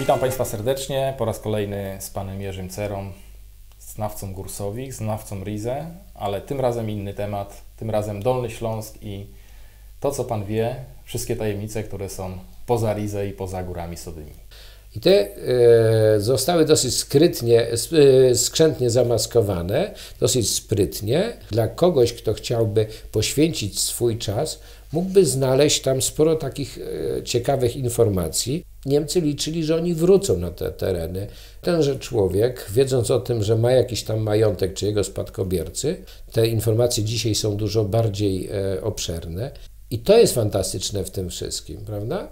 Witam Państwa serdecznie po raz kolejny z Panem Jerzym Cerą, znawcą Gursowich, znawcą Rize, ale tym razem inny temat, tym razem Dolny Śląsk i to, co Pan wie, wszystkie tajemnice, które są poza Rize i poza górami Sodymi. I te e, zostały dosyć skrytnie, e, skrzętnie zamaskowane, dosyć sprytnie. Dla kogoś, kto chciałby poświęcić swój czas, mógłby znaleźć tam sporo takich e, ciekawych informacji. Niemcy liczyli, że oni wrócą na te tereny. Tenże człowiek, wiedząc o tym, że ma jakiś tam majątek czy jego spadkobiercy, te informacje dzisiaj są dużo bardziej e, obszerne. I to jest fantastyczne w tym wszystkim, prawda?